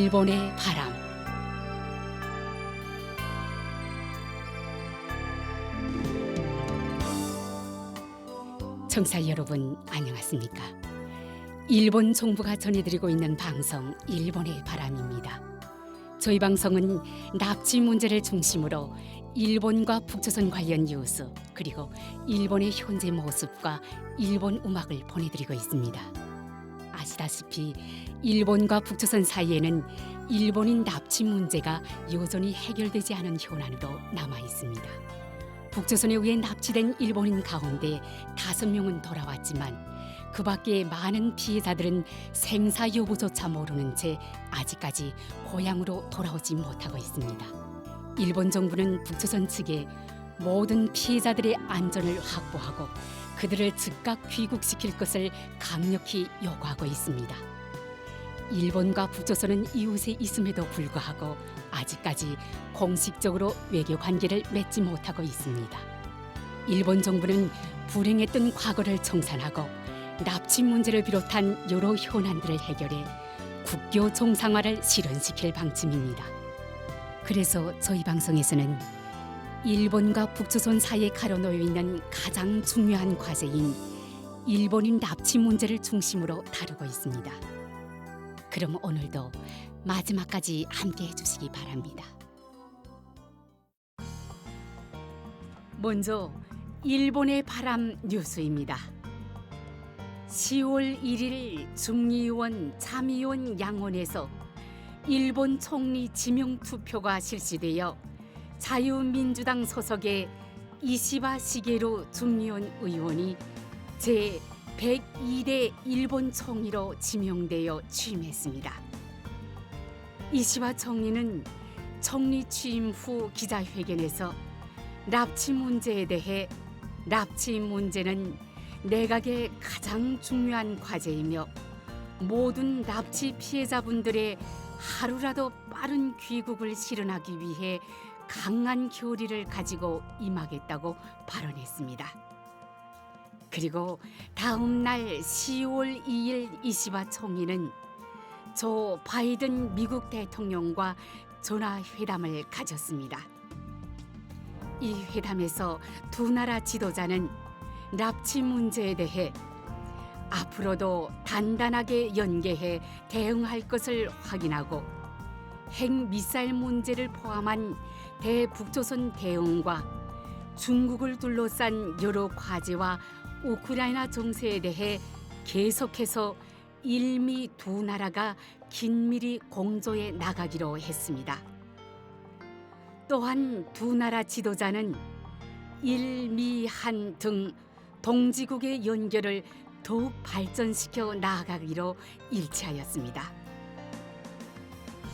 일본의 바람 청사 여러분 안녕하십니까? 일본 정부가 전해드리고 있는 방송 일본의 바람입니다. 저희 방송은 납치 문제를 중심으로 일본과 북조선 관련 뉴스 그리고 일본의 현재 모습과 일본 음악을 보내드리고 있습니다. 아시다시피 일본과 북조선 사이에는 일본인 납치 문제가 여전히 해결되지 않은 현안으로 남아 있습니다. 북조선에 의해 납치된 일본인 가운데 다섯 명은 돌아왔지만 그 밖에 많은 피해자들은 생사 여부조차 모르는 채 아직까지 고향으로 돌아오지 못하고 있습니다. 일본 정부는 북조선 측에 모든 피해자들의 안전을 확보하고 그들을 즉각 귀국시킬 것을 강력히 요구하고 있습니다. 일본과 북조선은 이웃에 있음에도 불구하고 아직까지 공식적으로 외교 관계를 맺지 못하고 있습니다. 일본 정부는 불행했던 과거를 청산하고 납치 문제를 비롯한 여러 현안들을 해결해 국교 정상화를 실현시킬 방침입니다. 그래서 저희 방송에서는 일본과 북조선 사이에 가로놓여 있는 가장 중요한 과제인 일본인 납치 문제를 중심으로 다루고 있습니다. 그럼 오늘도 마지막까지 함께 해주시기 바랍니다. 먼저 일본의 바람 뉴스입니다. 10월 1일 중의원 참의원 양원에서 일본 총리 지명 투표가 실시되어 자유민주당 소속의 이시바 시게로 중의원 의원이 제 102대 일본 총리로 지명되어 취임했습니다. 이시바 총리는 총리 취임 후 기자회견에서 납치 문제에 대해 납치 문제는 내각의 가장 중요한 과제이며 모든 납치 피해자분들의 하루라도 빠른 귀국을 실현하기 위해 강한 교리를 가지고 임하겠다고 발언했습니다. 그리고 다음 날 10월 2일 이시바 총리는 조 바이든 미국 대통령과 전화 회담을 가졌습니다. 이 회담에서 두 나라 지도자는 납치 문제에 대해 앞으로도 단단하게 연계해 대응할 것을 확인하고 핵 미사일 문제를 포함한 대북조선 대응과 중국을 둘러싼 여러 과제와 우크라이나 정세에 대해 계속해서 일미 두 나라가 긴밀히 공조해 나가기로 했습니다. 또한 두 나라 지도자는 일미한 등 동지국의 연결을 더욱 발전시켜 나아가기로 일치하였습니다.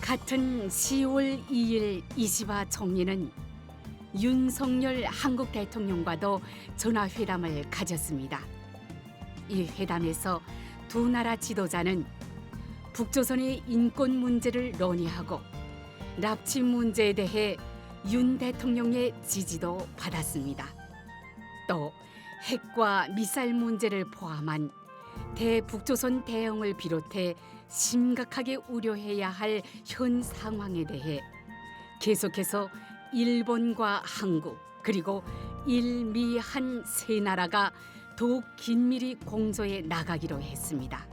같은 10월 2일 이시바 총리는 윤석열 한국 대통령과도 전화 회담을 가졌습니다. 이 회담에서 두 나라 지도자는 북조선의 인권 문제를 논의하고 납치 문제에 대해 윤 대통령의 지지도 받았습니다. 또 핵과 미사일 문제를 포함한 대북조선 대응을 비롯해 심각하게 우려해야 할 현 상황에 대해 계속해서 일본과 한국 그리고 일미 한 세 나라가 더욱 긴밀히 공조해 나가기로 했습니다.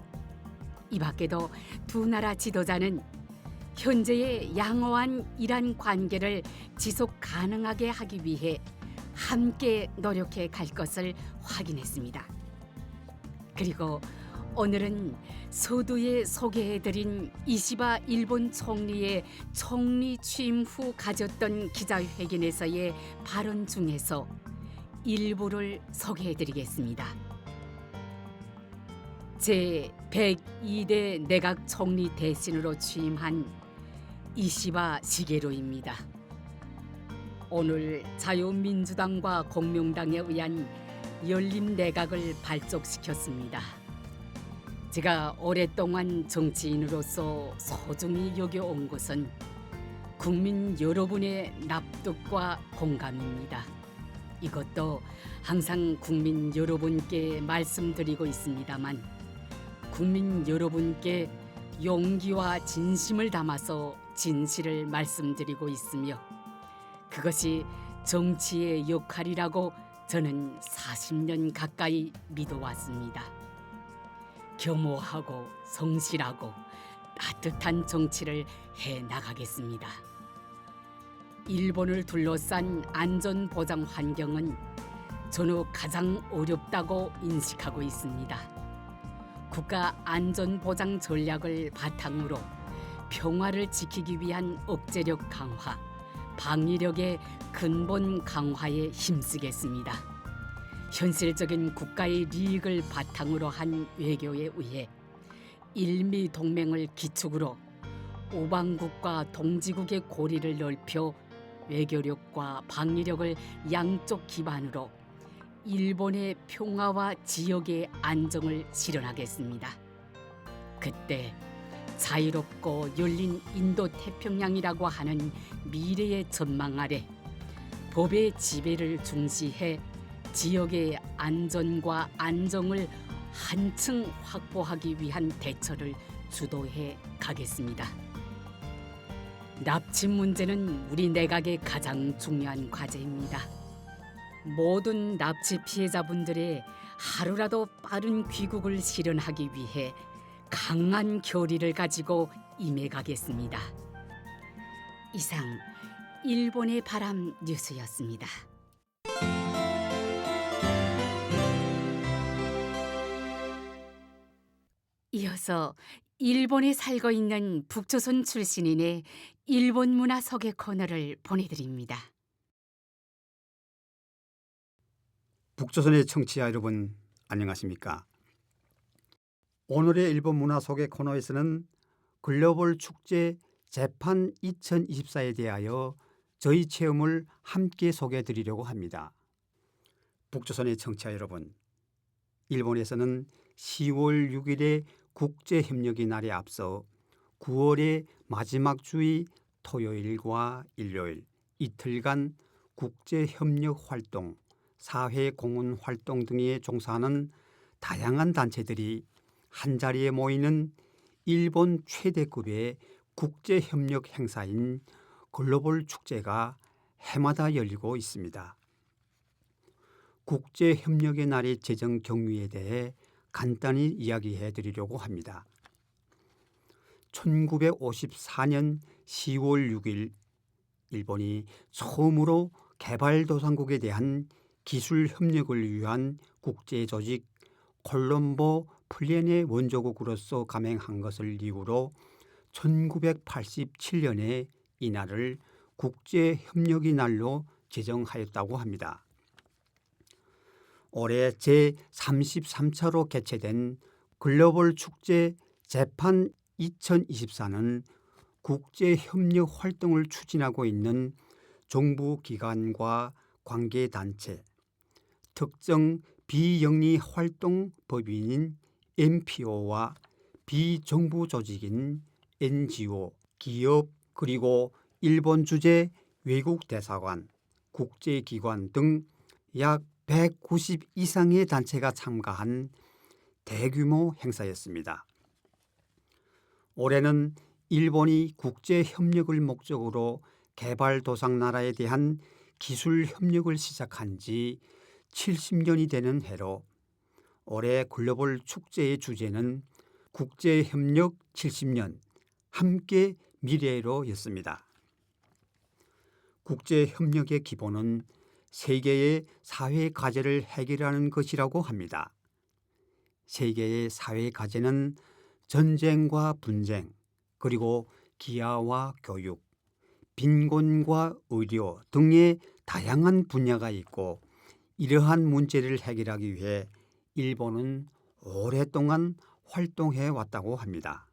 이 밖에도 두 나라 지도자는 현재의 양호한 이란 관계를 지속 가능하게 하기 위해 함께 노력해 갈 것을 확인했습니다. 그리고 오늘은 서두에 소개해드린 이시바 일본 총리의 총리 취임 후 가졌던 기자회견에서의 발언 중에서 일부를 소개해드리겠습니다. 제 102대 내각 총리 대신으로 취임한 이시바 시게로입니다. 오늘 자유민주당과 공명당에 의한 열린 내각을 발족시켰습니다. 제가 오랫동안 정치인으로서 소중히 여겨온 것은 국민 여러분의 납득과 공감입니다. 이것도 항상 국민 여러분께 말씀드리고 있습니다만 국민 여러분께 용기와 진심을 담아서 진실을 말씀드리고 있으며 그것이 정치의 역할이라고 저는 40년 가까이 믿어왔습니다. 겸허하고 성실하고 따뜻한 정치를 해 나가겠습니다. 일본을 둘러싼 안전 보장 환경은 전후 가장 어렵다고 인식하고 있습니다. 국가 안전 보장 전략을 바탕으로 평화를 지키기 위한 억제력 강화, 방위력의 근본 강화에 힘쓰겠습니다. 현실적인 국가의利益을 바탕으로 한 외교에 의해 일미 동맹을 기축으로 오방국과 동지국의 고리를 넓혀 외교력과 방위력을 양쪽 기반으로 일본의 평화와 지역의 안정을 실현하겠습니다. 그때 자유롭고 열린 인도 태평양이라고 하는 미래의 전망 아래 법의 지배를 중시해 지역의 안전과 안정을 한층 확보하기 위한 대처를 주도해 가겠습니다. 납치 문제는 우리 내각의 가장 중요한 과제입니다. 모든 납치 피해자분들의 하루라도 빠른 귀국을 실현하기 위해 강한 결의를 가지고 임해가겠습니다. 이상 일본의 바람 뉴스였습니다. 이어서 일본에 살고 있는 북조선 출신인의 일본 문화 소개 코너를 보내드립니다. 북조선의 청취자 여러분 안녕하십니까? 오늘의 일본 문화 소개 코너에서는 글로벌 축제 재판 2024에 대하여 저희 체험을 함께 소개해 드리려고 합니다. 북조선의 청취자 여러분, 일본에서는 10월 6일에 국제협력의 날에 앞서 9월의 마지막 주의 토요일과 일요일 이틀간 국제협력 활동 사회 공헌 활동 등에 종사하는 다양한 단체들이 한자리에 모이는 일본 최대급의 국제 협력 행사인 글로벌 축제가 해마다 열리고 있습니다. 국제 협력의 날의 제정 경위에 대해 간단히 이야기해 드리려고 합니다. 1954년 10월 6일 일본이 처음으로 개발도상국에 대한 기술 협력을 위한 국제 조직 콜롬보 플랜의 원조국으로서 감행한 것을 이유로 1987년에 이날을 국제 협력의 날로 제정하였다고 합니다. 올해 제 33차로 개최된 글로벌 축제 재판 2024는 국제 협력 활동을 추진하고 있는 정부 기관과 관계 단체, 특정 비영리 활동 법인인 NPO와 비정부 조직인 NGO, 기업 그리고 일본 주재 외국 대사관, 국제기관 등 약 190 이상의 단체가 참가한 대규모 행사였습니다. 올해는 일본이 국제 협력을 목적으로 개발 도상 나라에 대한 기술 협력을 시작한 지 70년이 되는 해로 올해 글로벌 축제의 주제는 국제 협력 70년 함께 미래로였습니다. 국제 협력의 기본은 세계의 사회 과제를 해결하는 것이라고 합니다. 세계의 사회 과제는 전쟁과 분쟁, 그리고 기아와 교육, 빈곤과 의료 등의 다양한 분야가 있고 이러한 문제를 해결하기 위해 일본은 오랫동안 활동해 왔다고 합니다.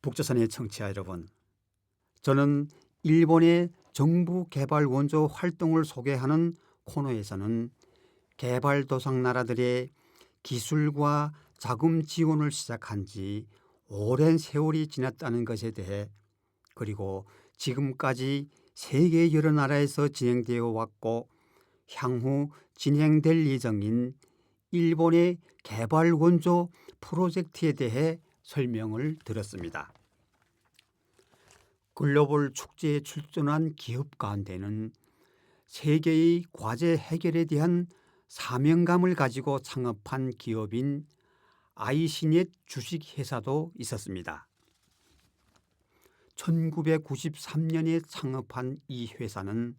북조선의 청취자 여러분, 저는 일본의 정부 개발 원조 활동을 소개하는 코너에서는 개발 도상 나라들의 기술과 자금 지원을 시작한 지 오랜 세월이 지났다는 것에 대해 그리고 지금까지 세계 여러 나라에서 진행되어 왔고 향후 진행될 예정인 일본의 개발 원조 프로젝트에 대해 설명을 들었습니다. 글로벌 축제에 출전한 기업 가운데는 세계의 과제 해결에 대한 사명감을 가지고 창업한 기업인 아이시넷 주식회사도 있었습니다. 1993년에 창업한 이 회사는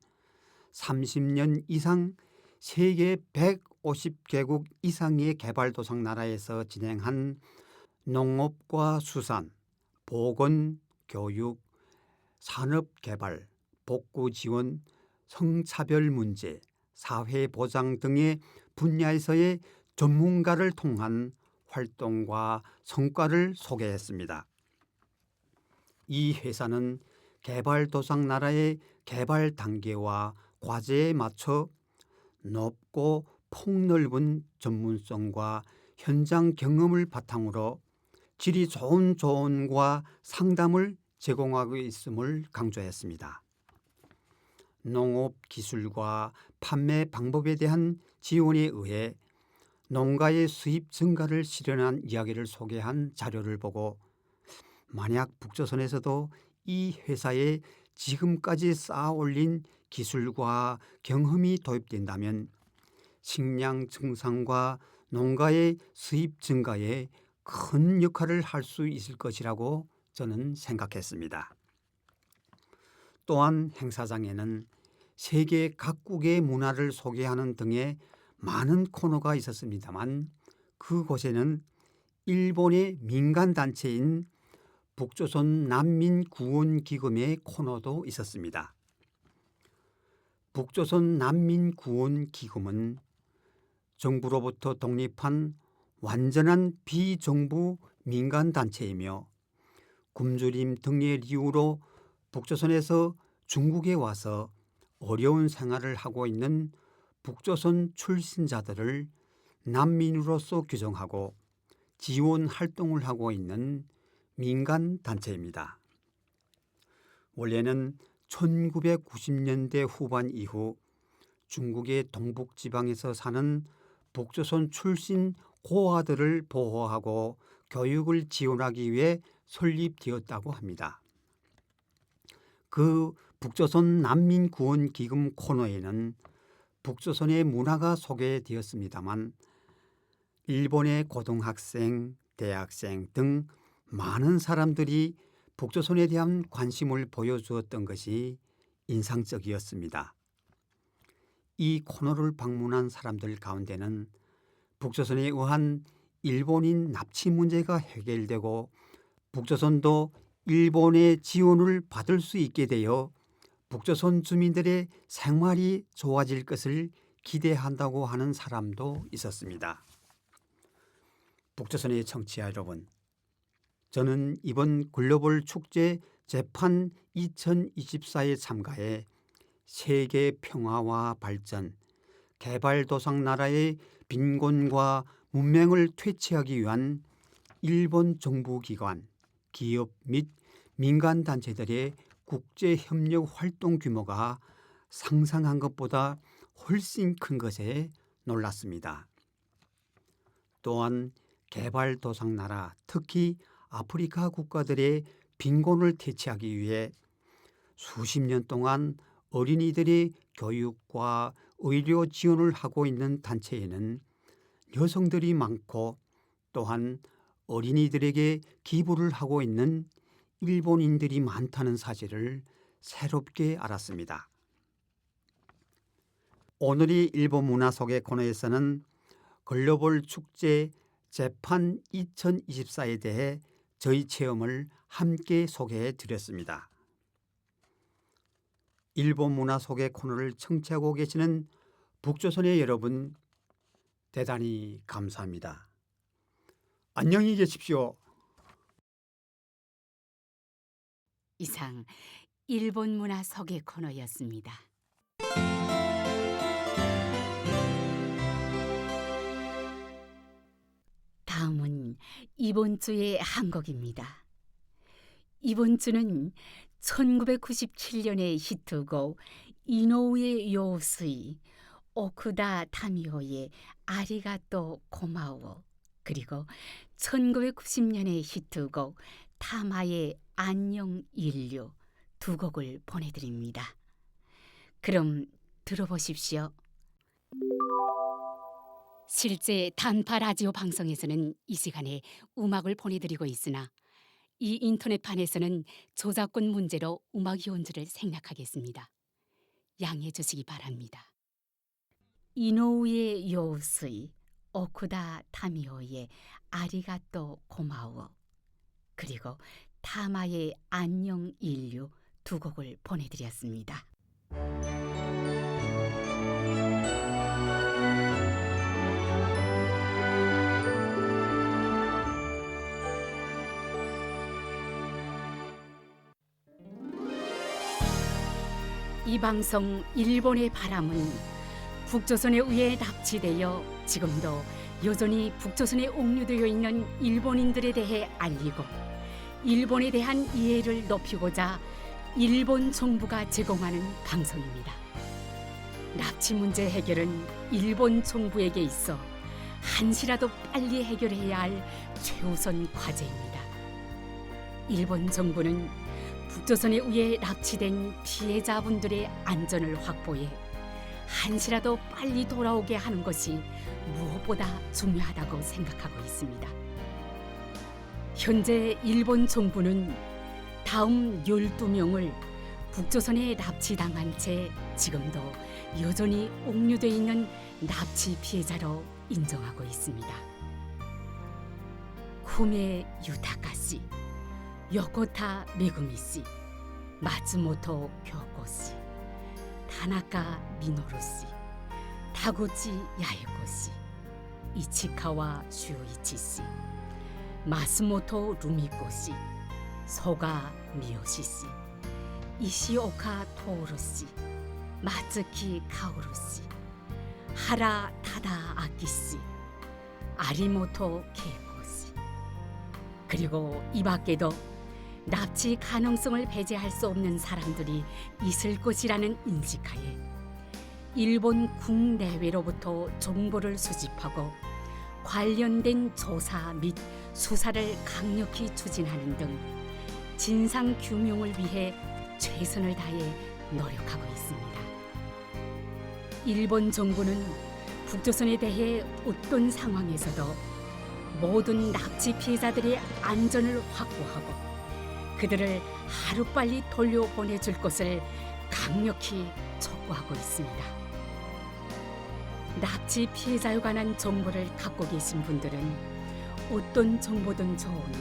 30년 이상 세계 150개국 이상의 개발도상 나라에서 진행한 농업과 수산, 보건, 교육, 산업개발, 복구 지원, 성차별 문제, 사회 보장 등의 분야에서의 전문가를 통한 활동과 성과를 소개했습니다. 이 회사는 개발도상 나라의 개발 단계와 과제에 맞춰 높고 폭넓은 전문성과 현장 경험을 바탕으로 질이 좋은 조언과 상담을 제공하고 있음을 강조했습니다. 농업 기술과 판매 방법에 대한 지원에 의해 농가의 수입 증가를 실현한 이야기를 소개한 자료를 보고 만약 북조선에서도 이 회사에 지금까지 쌓아 올린 기술과 경험이 도입된다면 식량 증상과 농가의 수입 증가에 큰 역할을 할 수 있을 것이라고 저는 생각했습니다. 또한 행사장에는 세계 각국의 문화를 소개하는 등의 많은 코너가 있었습니다만 그곳에는 일본의 민간 단체인 북조선 난민 구원 기금의 코너도 있었습니다. 북조선 난민 구원 기금은 정부로부터 독립한 완전한 비정부 민간 단체이며 굶주림 등의 이유로 북조선에서 중국에 와서 어려운 생활을 하고 있는 북조선 출신자들을 난민으로서 규정하고 지원 활동을 하고 있는 민간 단체입니다. 원래는 1990년대 후반 이후 중국의 동북 지방에서 사는 북조선 출신 고아들을 보호하고 교육을 지원하기 위해 설립되었다고 합니다. 그 북조선 난민 구원 기금 코너에는 북조선의 문화가 소개되었습니다만 일본의 고등학생, 대학생 등 많은 사람들이 북조선에 대한 관심을 보여주었던 것이 인상적이었습니다. 이 코너를 방문한 사람들 가운데는 북조선에 의한 일본인 납치 문제가 해결되고 북조선도 일본의 지원을 받을 수 있게 되어 북조선 주민들의 생활이 좋아질 것을 기대한다고 하는 사람도 있었습니다. 북조선의 청취자 여러분, 저는 이번 글로벌 축제 재판 2024에 참가해 세계 평화와 발전, 개발도상 나라의 빈곤과 문맹을 퇴치하기 위한 일본 정부기관, 기업 및 민간 단체들의 국제 협력 활동 규모가 상상한 것보다 훨씬 큰 것에 놀랐습니다. 또한 개발 도상 나라, 특히 아프리카 국가들의 빈곤을 퇴치하기 위해 수십 년 동안 어린이들의 교육과 의료 지원을 하고 있는 단체에는 여성들이 많고 또한 어린이들에게 기부를 하고 있는 일본인들이 많다는 사실을 새롭게 알았습니다. 오늘이 일본 문화 속의 코너에서는 글로벌 축제 재판 2024에 대해 저희 체험을 함께 소개해 드렸습니다. 일본 문화 속의 코너를 청취하고 계시는 북조선의 여러분 대단히 감사합니다. 안녕히 계십시오. 이상 일본 문화 소개 코너였습니다. 다음은 이번 주의 한 곡입니다. 이번 주는 1997년의 히트곡 이노우의 요수이 오쿠다 타미오의 아리가또 고마워 그리고 1990년의 히트곡 타마의 안녕 인류 두 곡을 보내드립니다. 그럼 들어보십시오. 실제 단파 라디오 방송에서는 이 시간에 음악을 보내드리고 있으나 이 인터넷판에서는 저작권 문제로 온 줄을 생략하겠습니다. 양해해 주시기 바랍니다. 이노우의 요스의 오쿠다 타미오의 아리가또 고마워 그리고 타마의 안녕 인류 두 곡을 보내드렸습니다. 이 방송 일본의 바람은 북조선에 의해 납치되어 지금도 여전히 북조선에 옥류되어 있는 일본인들에 대해 알리고 일본에 대한 이해를 높이고자 일본 정부가 제공하는 방송입니다. 납치 문제 해결은 일본 정부에게 있어 한시라도 빨리 해결해야 할 최우선 과제입니다. 일본 정부는 북조선에 의해 납치된 피해자분들의 안전을 확보해 한시라도 빨리 돌아오게 하는 것이 무엇보다 중요하다고 생각하고 있습니다. 현재 일본 정부는 다음 12명을 북조선에 납치당한 채 지금도 여전히 옥류돼 있는 납치 피해자로 인정하고 있습니다. 쿠메 유타카 씨, 요코타 메구미 씨, 마츠모토 교코 씨, 타나카 미노루 씨, 타구치 야에코 씨, 이치카와 슈이치 씨, 마스모토 루미코 씨, 소가 미요시 씨, 이시오카 토오루 씨, 마츠키 카오루 씨, 하라 타다 아키 씨, 아리모토 케이코 씨. 그리고 이 밖에도 납치 가능성을 배제할 수 없는 사람들이 있을 것이라는 인식하에 일본 국내외로부터 정보를 수집하고 관련된 조사 및 수사를 강력히 추진하는 등 진상 규명을 위해 최선을 다해 노력하고 있습니다. 일본 정부는 북조선에 대해 어떤 상황에서도 모든 납치 피해자들의 안전을 확보하고 그들을 하루빨리 돌려보내줄 것을 강력히 촉구하고 있습니다. 납치 피해자에 관한 정보를 갖고 계신 분들은 어떤 정보든 좋으니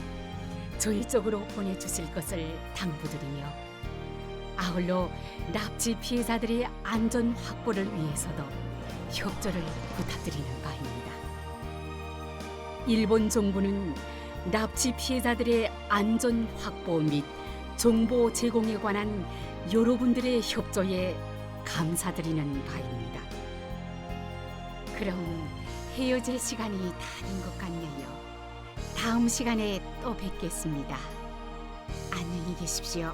저희 쪽으로 보내주실 것을 당부드리며 아울러 납치 피해자들의 안전 확보를 위해서도 협조를 부탁드리는 바입니다. 일본 정부는 납치 피해자들의 안전 확보 및 정보 제공에 관한 여러분들의 협조에 감사드리는 바입니다. 그럼 헤어질 시간이 다 된 것 같네요. 다음 시간에 또 뵙겠습니다. 안녕히 계십시오.